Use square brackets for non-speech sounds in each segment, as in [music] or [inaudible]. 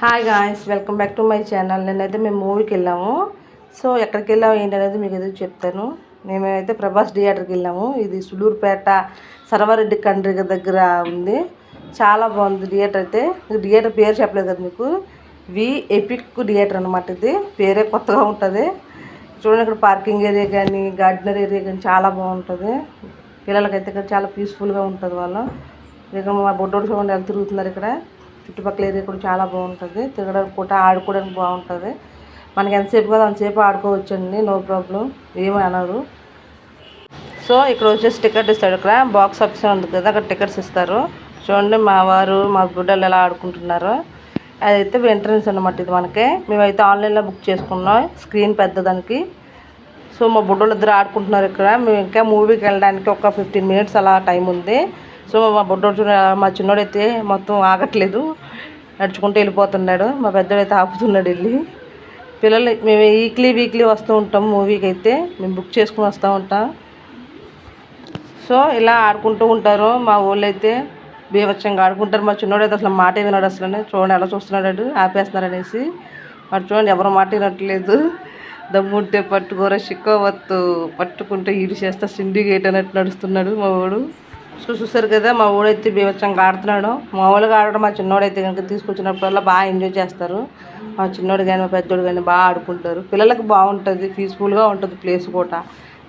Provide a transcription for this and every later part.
Hi guys welcome back to my channel నేనైతే మేము మూవీకి వెళ్ళాము. సో ఎక్కడికి వెళ్ళాము ఏంటనేది మీకు ఎదురు చెప్తాను. మేమైతే ప్రభాస్ థియేటర్కి వెళ్ళాము. ఇది సులూరుపేట సర్వారెడ్డి కండ్రి దగ్గర ఉంది. చాలా బాగుంది థియేటర్ అయితే. థియేటర్ పేరు చెప్పలేదు కదా మీకు? వి ఎపిక్ థియేటర్ అనమాట ఇది. పేరే కొత్తగా ఉంటుంది. చూడండి ఇక్కడ పార్కింగ్ ఏరియా కానీ గార్డెనర్ ఏరియా కానీ చాలా బాగుంటుంది. పిల్లలకైతే ఇక్కడ చాలా పీస్ఫుల్గా ఉంటుంది వాళ్ళు. ఇక్కడ మా బొడ్డోడు చూడండి ఎలా తిరుగుతున్నారు ఇక్కడ. చుట్టుపక్కల ఏరియా కూడా చాలా బాగుంటుంది. తిరగడానికి కూడా ఆడుకోవడానికి బాగుంటుంది. మనకి ఎంతసేపు కదా అంతసేపు ఆడుకోవచ్చండి. No problem. ఏమీ అనరు. సో ఇక్కడ వచ్చేసి టికెట్ ఇస్తాడు ఇక్కడ బాక్స్ ఆఫీస్ ఉంది కదా అక్కడ టికెట్స్ ఇస్తారు. చూడండి మా వారు మా బిడ్డలు ఎలా ఆడుకుంటున్నారు. అదైతే ఎంట్రన్స్ అన్నమాట ఇది మనకి. మేమైతే ఆన్లైన్లో బుక్ చేసుకున్నాం. స్క్రీన్ పెద్దదానికి. సో మా బుడ్డలు ఇద్దరు ఆడుకుంటున్నారు ఇక్కడ. మేము ఇంకా మూవీకి వెళ్ళడానికి ఒక ఫిఫ్టీన్ మినిట్స్ అలా టైం ఉంది. సో మా బుడ్డోడు చూడ మా చిన్నోడైతే మొత్తం ఆగట్లేదు. నడుచుకుంటూ వెళ్ళిపోతున్నాడు. మా పెద్దోడైతే అయితే ఆపుతున్నాడు వెళ్ళి. పిల్లలు మేము వీక్లీ వీక్లీ వస్తూ ఉంటాం మూవీకి అయితే. మేము బుక్ చేసుకుని వస్తూ ఉంటాం. సో ఇలా ఆడుకుంటూ ఉంటారు మా ఊళ్ళో అయితే బీభత్సంగా ఆడుకుంటారు. మా చిన్నోడైతే అసలు మాట వినాడు అసలు చూడండి ఎలా చూస్తున్నాడు చూస్తున్నాడు అనేసి. వాడు చూడండి ఎవరు మాట వినట్లేదు. దమ్ముంటే పట్టుకోర చిక్కవత్తు పట్టుకుంటే ఈడు చేస్తా సిండికేట్ అన్నట్టు నడుస్తున్నాడు మా వాడు. సో చూసారు కదా మా ఊడైతే బీభత్సంగా ఆడుతున్నాడు. మామూలుగా ఆడడం మా చిన్నోడైతే కనుక తీసుకొచ్చినప్పుడల్లా బాగా ఎంజాయ్ చేస్తారు. మా చిన్నోడు కానీ మా పెద్దోడు కానీ బాగా ఆడుకుంటారు. పిల్లలకు బాగుంటుంది పీస్ఫుల్గా ఉంటుంది ప్లేస్ కూడా.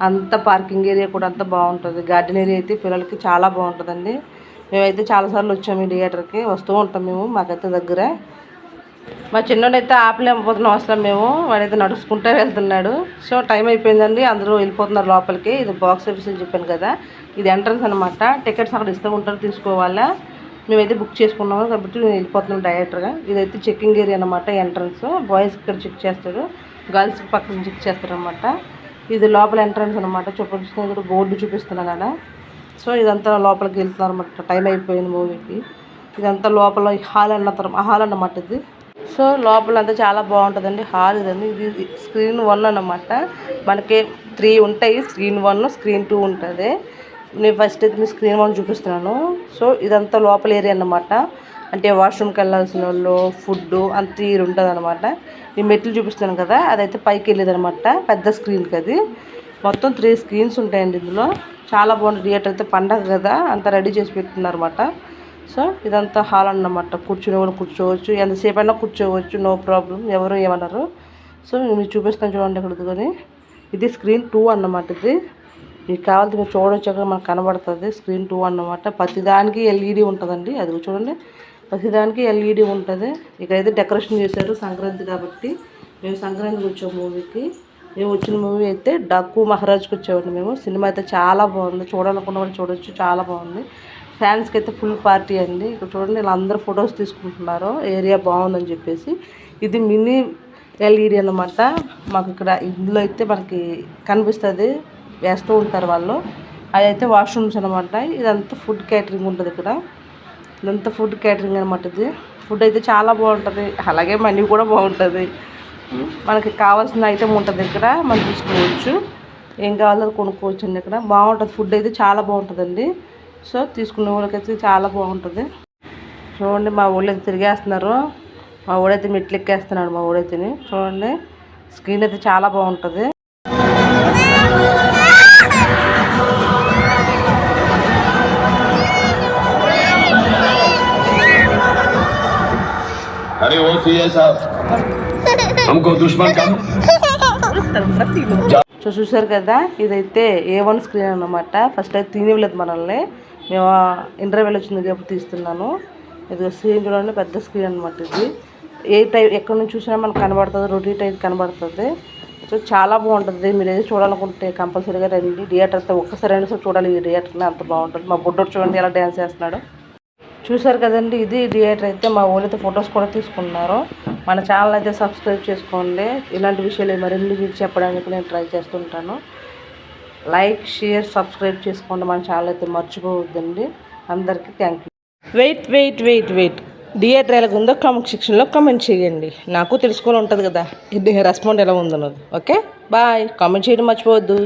అంత పార్కింగ్ ఏరియా కూడా అంతా బాగుంటుంది. గార్డెన్ ఏరియా అయితే పిల్లలకి చాలా బాగుంటుందండి. మేమైతే చాలాసార్లు వచ్చాము ఈ థియేటర్కి వస్తూ ఉంటాం మేము మాకైతే దగ్గర. మా చిన్నోడైతే ఆపలేకపోతున్నాం అసలు మేము. వాడైతే నడుచుకుంటూ వెళ్తున్నాడు. సో టైం అయిపోయిందండి. అందరూ వెళ్ళిపోతున్నారు లోపలికి. ఇది బాక్స్ ఆఫీస్ అని చెప్పాను కదా. ఇది ఎంట్రన్స్ అనమాట టికెట్స్ అక్కడ ఇస్తూ ఉంటారు తీసుకోవాలా. మేమైతే బుక్ చేసుకున్నాము కాబట్టి నేను వెళ్ళిపోతున్నాం డైరెక్టర్గా. ఇదైతే చెక్కింగ్ ఏరియా అనమాట ఎంట్రన్స్. బాయ్స్ ఇక్కడ చెక్ చేస్తారు. గర్ల్స్ పక్కన చెక్ చేస్తారు అనమాట ఇది లోపల ఎంట్రన్స్ అనమాట చూపిస్తున్న బోర్డు చూపిస్తున్నాను కదా. సో ఇదంతా లోపలికి వెళ్తున్నారు అనమాట టైం అయిపోయింది మూవీకి. ఇదంతా లోపల హాల్ అన్న తర్వాత హాల్ అన్నమాట ఇది. సో లోపల అంతా చాలా బాగుంటుందండి. హాల్ ఇదండి. ఇది స్క్రీన్ వన్ అన్నమాట. మనకి త్రీ ఉంటాయి. స్క్రీన్ వన్ స్క్రీన్ టూ ఉంటుంది. నేను ఫస్ట్ అయితే మీ స్క్రీన్ వన్ చూపిస్తున్నాను. సో ఇదంతా లోపల ఏరియా అన్నమాట. అంటే వాష్రూమ్కి వెళ్ళాల్సిన వాళ్ళు ఫుడ్ అంత తీరు ఉంటుంది అనమాట నేను మెట్లు చూపిస్తున్నాను కదా అదైతే పైకి వెళ్ళేది అనమాట పెద్ద స్క్రీన్కి అది. మొత్తం త్రీ స్క్రీన్స్ ఉంటాయండి ఇందులో. చాలా బాగుంటుంది. థియేటర్ అయితే పండగ కదా అంతా రెడీ చేసి పెట్టుకున్నారన్నమాట. సో ఇదంతా హాల్ అన్నమాట. కూర్చుని కూడా కూర్చోవచ్చు. ఎంతసేపు అయినా కూర్చోవచ్చు. No problem. ఎవరు ఏమన్నారు సో మీరు చూపిస్తాను చూడండి ఇక్కడ కానీ ఇది స్క్రీన్ టూ అన్నమాట ఇది. మీకు కావాల్సి మీరు చూడవచ్చు అక్కడ మనకు కనబడుతుంది. స్క్రీన్ టూ అన్నమాట. ప్రతిదానికి ఎల్ఈడి ఉంటుందండి. అది చూడండి. ప్రతిదానికి ఎల్ఈడి ఉంటుంది. ఇక్కడైతే డెకరేషన్ చేశారు సంక్రాంతి కాబట్టి. మేము సంక్రాంతికి వచ్చాము మూవీకి. మేము వచ్చిన మూవీ అయితే డక్కు మహారాజ్కి వచ్చామండి మేము. సినిమా అయితే చాలా బాగుంది. చూడాలనుకున్న వాళ్ళు చూడొచ్చు. చాలా బాగుంది. ఫ్యాన్స్కి అయితే ఫుల్ పార్టీ అండి. ఇక్కడ చూడండి ఇలా అందరూ ఫొటోస్ తీసుకుంటున్నారు. ఏరియా బాగుందని చెప్పేసి. ఇది మినీ ఎల్ఈడి అనమాట మాకు ఇక్కడ ఇందులో అయితే మనకి కనిపిస్తుంది. వేస్తూ ఉంటారు వాళ్ళు. అవి అయితే వాష్రూమ్స్ అనమాట ఇదంతా ఫుడ్ క్యాటరింగ్ ఉంటుంది ఇక్కడ. ఇదంతా ఫుడ్ క్యాటరింగ్ అనమాట ఇది. ఫుడ్ అయితే చాలా బాగుంటుంది. అలాగే మనీ కూడా బాగుంటుంది. మనకి కావాల్సిన ఐటెం ఉంటుంది ఇక్కడ. మనం తీసుకోవచ్చు. ఏం కావాలో కొనుక్కోవచ్చు అండి ఇక్కడ. బాగుంటుంది. ఫుడ్ అయితే చాలా బాగుంటుందండి. సో తీసుకునే వాళ్ళకైతే చాలా బాగుంటుంది చూడండి మా ఊళ్ళో తిరిగేస్తున్నారు మా ఊడైతే మెట్లు ఎక్కేస్తున్నాడు మా ఊడైతే చూడండి స్క్రీన్ అయితే చాలా బాగుంటుంది अरे वो [laughs] सी साहब हमको दुश्मन कम [laughs] [laughs] సో చూసారు కదా ఇదైతే ఏ వన్ స్క్రీన్ అనమాట ఫస్ట్ అయితే తినివ్వలేదు మనల్ని. మేము ఇంటర్వ్యూల్ వచ్చింది కాబట్టి తీస్తున్నాను. ఇది స్క్రీన్ చూడండి పెద్ద స్క్రీన్ అనమాట ఇది. ఏ టైప్ ఎక్కడి నుంచి చూసినా మనకు కనబడుతుంది రొటీ టైప్ కనబడుతుంది. సో చాలా బాగుంటుంది. మీరు ఏది చూడాలనుకుంటే కంపల్సరీగా రండి. థియేటర్ అయితే ఒక్కసారి అయినా సరే చూడాలి. ఈ థియేటర్ని అంత బాగుంటుంది. మా బుడ్డోడు చూడండి ఎలా డ్యాన్స్ చేస్తున్నాడు. చూసారు కదండి ఇది థియేటర్ అయితే మా ఊళ్ళైతే ఫొటోస్ కూడా తీసుకున్నారు. మన ఛానల్ అయితే సబ్స్క్రైబ్ చేసుకోండి. ఇలాంటి విషయాలు మరిన్ని మీకు చెప్పడానికి నేను ట్రై చేస్తుంటాను. లైక్ షేర్ సబ్స్క్రైబ్ చేసుకోండి. మన ఛానల్ అయితే మర్చిపోవద్దండి. అందరికీ thank you wait wait wait wait theatre ఎలా ఉందో కామెంట్ సెక్షన్లో కామెంట్ చేయండి. నాకు తెలుసుకోవాలి ఉంటుంది కదా. ఇది రెస్పాండ్ ఎలా ఉందన్నది. ఓకే బాయ్ కామెంట్ చేయడం మర్చిపోవద్దు.